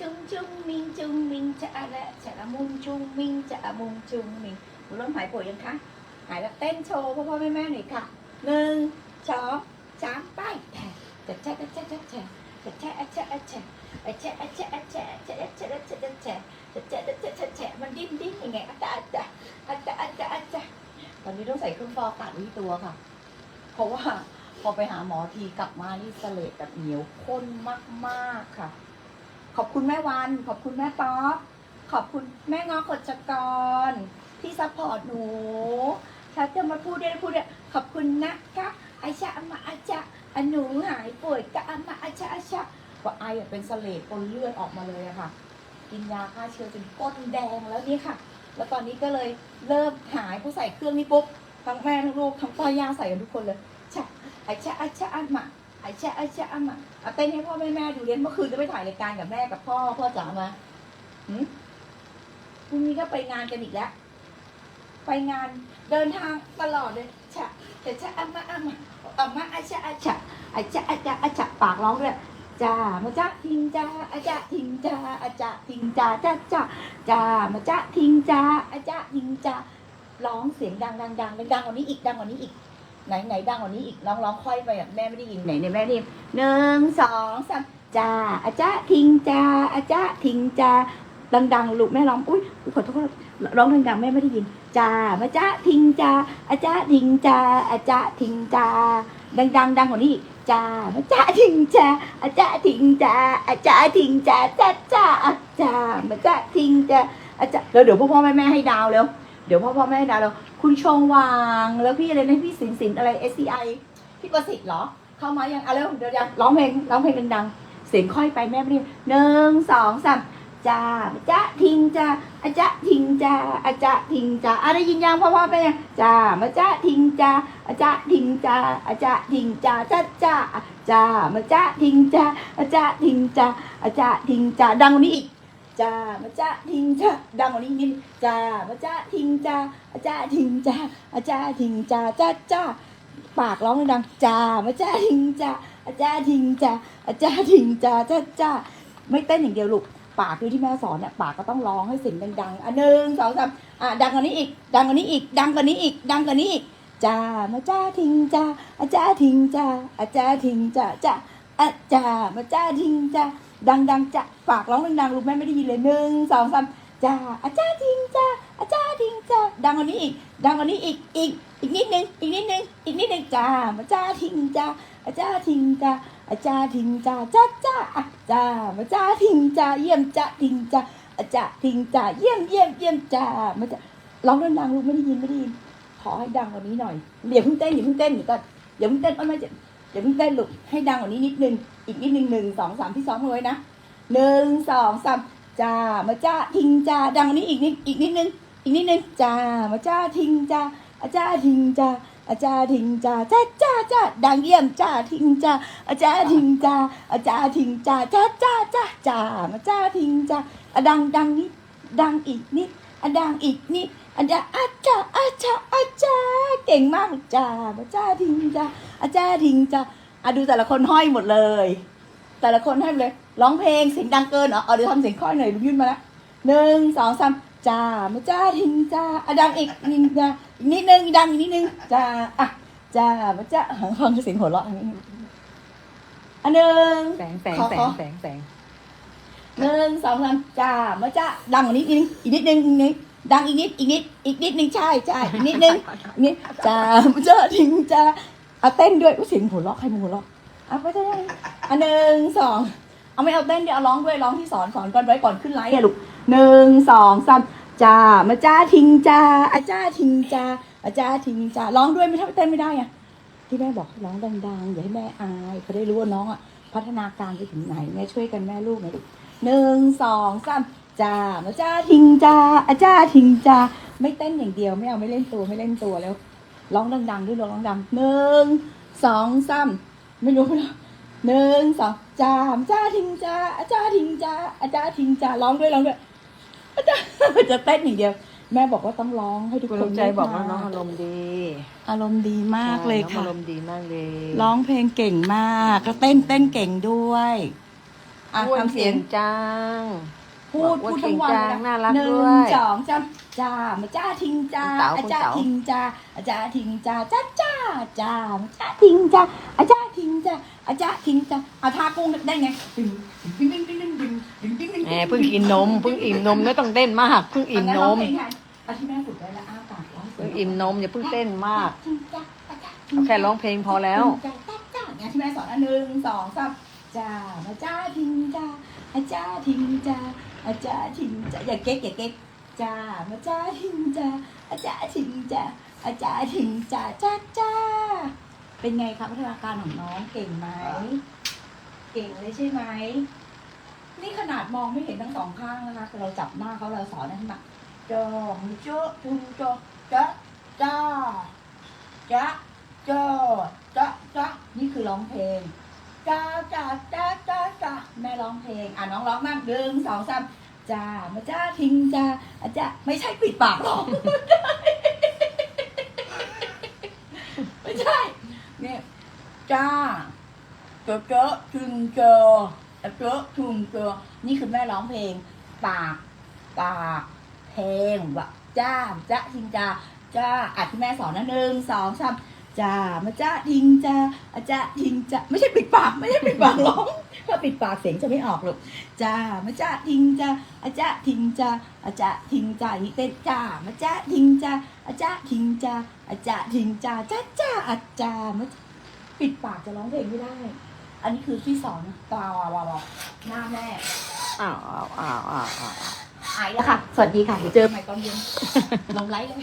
จุงจุงมิงจุงมิงจะอะไรจะละมุงจุงมิงจะละมุงจุงมิงหนูเริ่มหายป่วยยังคะหายแล้วเต้นโชว์พ่อพ่อแม่แม่หน่อยค่ะหนึ่งสองสามไปจะแช่จะแช่จะแช่จะแช่จะแช่จะแช่จะแช่จะแช่จะแช่จะแช่จะแช่จะแช่จะแช่จะแช่จะแช่มันดิ้นดิ้นยังไงอาจารย์อาจารย์อาจาอาจารย์อาจารย์ตอนนี้ต้องใส่เครื่องฟอกอากาศที่ตัวค่ะ เพราะว่าพอไปหาหมอทีกลับมานี่เสลดแบบเหนียวข้นมากๆค่ะ ขอบคุณแม่วัน ขอบคุณแม่ป๊อปขอบคุณแม่งอกฎจกร ที่ซัพพอร์ตหนูถ้าจะมาพูดได้พูดได้ขอบคุณนะคะอาชาอามาอาชาอันหนูหายป่วยกะอามาอาชาอาชาก็ไออะเป็นเสลดปนเลือดออกมาเลยอะค่ะ กินยาฆ่าเชื้อจนก้นแดงแล้วนี่ค่ะ แล้วตอนนี้ก็เลยเริ่มหายพอใส่เครื่องนี้ปุ๊บทั้งแม่ทั้งลูกทั้งพ่อย่าใส่กันทุกคนเลยชะอาชาอาชาอามา อาชะอาชะอามาเอาเต้นให้พ่อแม่แม่ดูเรียนเมื่อคืนก็ไปถ่ายรายการกับแม่กับพ่อพ่อจ๋ามาหืมพรุ่งนี้ก็ไปงานกันอีกแล้ว ไปงานเดินทางตลอดเลยชะชะชะอามาอามาอามาอาชะอาชะอาชะอาชะอาชะปากร้องด้วยจ้ามาจ้าทิงจ้าอาจาทิงจ้าอาจาทิงจ้าจ้าจ้าจ้ามาจ้าทิงจ้าอาจาทิงจ้าร้องเสียงดังดังดังดังกว่านี้อีกดังกว่านี้อีก ไหนไหนดังกว่านี้อีกร้องร้องค่อยไปอะแม่ไม่ได้ยินไหนเนี่ยแม่ได้ยินหนึ่งสองสามจ้าอาจ้าทิงจ้าอาจ้าทิงจ้าดังๆลูกแม่ร้องอุ้ยขอโทษร้องดังๆแม่ไม่ได้ยินจ้ามาจ้าทิงจ้าอาจ้าทิงจ้าอาจ้าทิงจ้าดังๆดังกว่านี้อีกจ้ามาจ้าทิงจ้าอาจ้าทิงจ้าอาจ้าทิงจ้าจ้าจ้าอาจ้ามาจ้าทิงจ้าอาจ้าแล้วเดี๋ยวพ่อพ่อแม่แม่ให้ดาวแล้ว เดี๋ยวพ่อพ่อแม่ดาวแล้วคุณชงวาง แล้วพี่อะไรนะพี่สินสินอะไร SCI พี่ประสิทธิ์เหรอ เข้ามายังอะแล้วเดี๋ยวยังร้องเพลงร้องเพลงดังๆเสียงค่อยไปแม่ไม่ได้หนึ่งสองสามจ้าจ้าทิงจ้าอาจ้าทิงจ้าอาจ้าทิงจ้าอะได้ยินยังพ่อพ่อไปยังจ้ามาจ้าทิงจ้าอาจ้าทิงจ้าอาจ้าทิงจ้าจ้าจ้าจ้ามาจ้าทิงจ้าอาจ้าทิงจ้าอาจ้าทิงจ้าดังกว่านี้อีก จ้ามาจ้าทิงจ้าดังกว่านี้นิดจ้ามาจ้าทิงจ้าอาจารย์ทิงจ้าอาจารย์ทิงจ้าจ้าจ้าปากร้องดังจ้าอาจาทิงจ้าอาจารย์ทิงจ้าอาจารย์ทิงจ้าจ้าจ้าไม่เต้นอย่างเดียวลูกปากคือที่แม่สอนเนี่ยปากก็ต้องร้องให้เสียงดังๆอะหนึ่งสองสามอะดังกว่านี้อีก ดังกว่านี้อีก ดังกว่านี้อีก ดังกว่านี้อีกจ้ามาจ้าทิงจ้าอาจารย์ทิงจ้าอาจารย์ทิงจ้าจ้าอาจารย์มาจ้าทิงจ้า ดังๆจ้าปากร้องดังๆลูกแม่ไม่ได้ยินเลยหนึ่งสองสามจ้าอาจารย์ทิงจ้าอาจารย์ทิงจ้าดังกว่านี้อีก ดังกว่านี้อีกอีก อีกนิดนึงอีกนิดนึงอีกนิดนึงจ้ามาจ้าทิงจ้าอาจารย์ทิงจ้าอาจารย์ทิงจ้าจ้าจ้าอะจ้ามาจ้าทิงจ้าเยี่ยมจ้าทิงจ้าอาจารย์ทิงจ้าเยี่ยมเยี่ยมเยี่ยมจ้ามาจ้าร้องดังๆลูกไม่ได้ยินไม่ได้ยินขอให้ดังกว่านี้หน่อยอย่าเพิ่งเต้นอย่าเพิ่งเต้นเดี๋ยวก่อนอย่าเพิ่งเต้นอ้อยไม่จะ อย่าเพิ่งเต้นลูกให้ดังกว่านี้นิดนึง อีกนิดนึงหนึ่งสองสามที่ซ้อมเอาไว้นะหนึ่งสองสามจ้ามาจ้าทิงจ้าดังกว่านี้อีกนิดอีกนิดนึง อีกนิดนึงจ้ามาจ้าทิงจ้าอาจ้าทิงจ้าอาจารย์ทิงจ้าจ้าจ้าจ้าดังเยี่ยมจ้าทิงจ้าอาจารย์ทิงจ้าอาจารย์ทิงจ้าจ้าจ้าจ้าจ้ามาจ้าทิงจ้าดังดังนิดดังอีกนิด อะดังอีกนิดอะดังอาจารย์อาจารย์อาจารย์เก่งมากจ้ามาจ้าทิงจ้าอาจารย์ทิงจ้าอะดูแต่ละคนห้อยหมดเลย แต่ละคนให้หมดเลยร้องเพลงเสียงดังเกินเหรอเอาเดี๋ยวทำเสียงค่อยหน่อยลุกยื่นมาแล้วหนึ่งสองสามจ้ามาจ้าทิงจ้าอะดังอีกนิดนะอีกนิดนึงดังอีกนิดนึงจ้าอะจ้ามาจ้าฟังเสียงหัวเราะอันนี้อันหนึ่งแสงแสงขอแสของแสงแสง หนึ่งสองสามจ้ามาจ้าดังกว่านี้อีกนิดอีกนิดนึงอีกนิดดังอีกนิดอีกนิดอีกนิดนึงใช่ใช่อีกนิดนึงอีกนิดจ้ามาจ้าทิ้งจ้าเอาเต้นด้วยอุ๊ยเสียงหัวเราะใครมาหัวเราะเอาไปเต้นอันหนึ่งสองเอาไม่เอาเต้นเดี๋ยวเอาร้องด้วยร้องที่สอนสอนก่อนไว้ก่อนขึ้นไลฟ์อะลูกหนึ่งสองสามจ้ามาจ้าทิ้งจ้าอาจ้าทิ้งจ้าอาจ้าทิ้งจ้าร้องด้วยไม่ทำเต้นไม่ได้อะที่แม่บอกร้องดังๆอย่าให้แม่อายเขาได้รู้ว่าน้องอะพัฒนาการไปถึงไหนแม่ช่วยกันแม่ลูกหน่อยลูก หนึ่งสองสามจ้ามาจ้าทิงจ้าอาจ้าทิงจ้าไม่เต้นอย่างเดียวไม่เอาไม่เล่นตัวไม่เล่นตัวแล้วร้องดังๆด้วยร้องดังๆหนึ่งสองสามไม่รู้นะหนึ่งสองจ้ามาจ้าทิงจ้าอาจ้าทิงจ้าอาจ้าทิงจ้าร้องด้วยร้องด้วยจะเต้นอย่างเดียว แม่บอกว่าต้องร้องให้ทุกคุณคลุนงใจบอกว่าได้น้องอารมณ์ดี อารมณ์ดีมากเลยน้องค่ะอารมณ์ดีมากเลย ร้องเพลงเก่งมากก็เต้นเต้นเก่งด้วย อะอ้วนทำเสีเสียยงงจัง พูดอ้วนพูดทั้งวันเก่งจังเลยน่ารักหนึ่งด้วยสองจ้าจ้ามาจ้าทิ้งจ้าคุณเต๋าคุณอาจ้าเต๋า ทิ้งจ้าอาจ้าทิ้งจ้าจ้าจ้าจ้ามาจ้าทิ้งจ้าอาจ้าทิ้งจ้าอาจ้าทิ้งจ้าเอาท่ากุ้งได้ไงดึงดึงดึงดึงดึงดึงดึงดึงดึงแหมเพิ่งกินนมเพิ่งอิ่มนมไม่ต้องเต้นมากเพิ่งอิ่มนมเอาที่แม่ฝึกไว้แล้วอ้าปากร้องเพิ่งอิ่มนมอย่าเพิ่งเต้นมาก ทิ้งจ้าอาจ้าทิ้เอางแค่ร้องเพลงพอแล้ว จ้าจ้าจ้าเนี่ยที่แม่สอนอันหนึ่งสองสาม จ้ามาจ้าทิ้งจ้าอาจ้าทิ้งจ้าอาจ้าทิ้งจ้าอย่าเก๊กอย่าเก๊กจ้ามาจ้าทิงจ้าอาจารย์ทิงจ้าอาจารย์ทิงจ้าจ้าจ้าเป็นไงคะพัฒนาการของน้องเก่งไหมเก่งเลยใช่ไหมนี่ขนาดมองไม่เห็นทั้งสองข้างนะคะแต่เราจับหน้าเขาเราสอนนะมาจองโจ๊ะจุงโจ๊ะจ้าจ้าจ้าจ้าจ้าจ้านี่คือร้องเพลง จ้าจ้าจ้าจ้าจ้าแม่ร้องเพลง อะน้องร้องมากหนึ่งสองสามจ้ามาจ้าทิ้งจ้าอาจ้าไม่ใช่ปิดปากหรอกไม่ใช่เนี่ยจ้าเจอเจอถึงเจอเจอถึงเจอนี่คือแม่ร้องเพลง ปาก ปากเพลงว่าจ้าจ้าทิ้งจ้าจ้าอะที่แม่สอนนะหนึ่งสองสาม จ้ามาจ้าทิ้งจ้าอาจ้าทิ้งจ้าไม่ใช่ปิดปากไม่ใช่ปิดปากร้องถ้าปิดปากเสียงจะไม่ออกหรอกจ้ามาจ้าทิ้งจ้าอาจ้าทิ้งจ้าอาจ้าทิ้งจ้าอย่างนี้เต้นจ้ามาจ้าทิ้งจ้าอาจ้าทิ้งจ้าอาจ้าทิ้งจ้าจ้าจ้าอาจ้ามาปิดปากจะร้องเพลงไม่ได้ อันนี้คือที่สอนตาวาวาวาหน้าแม่อ้าวอ้าวอ้าวอ้าวอ้าวหายแล้วค่ะ สวัสดีค่ะเดี๋ยวเจอใหม่ตอนเย็นลงไลฟ์เลย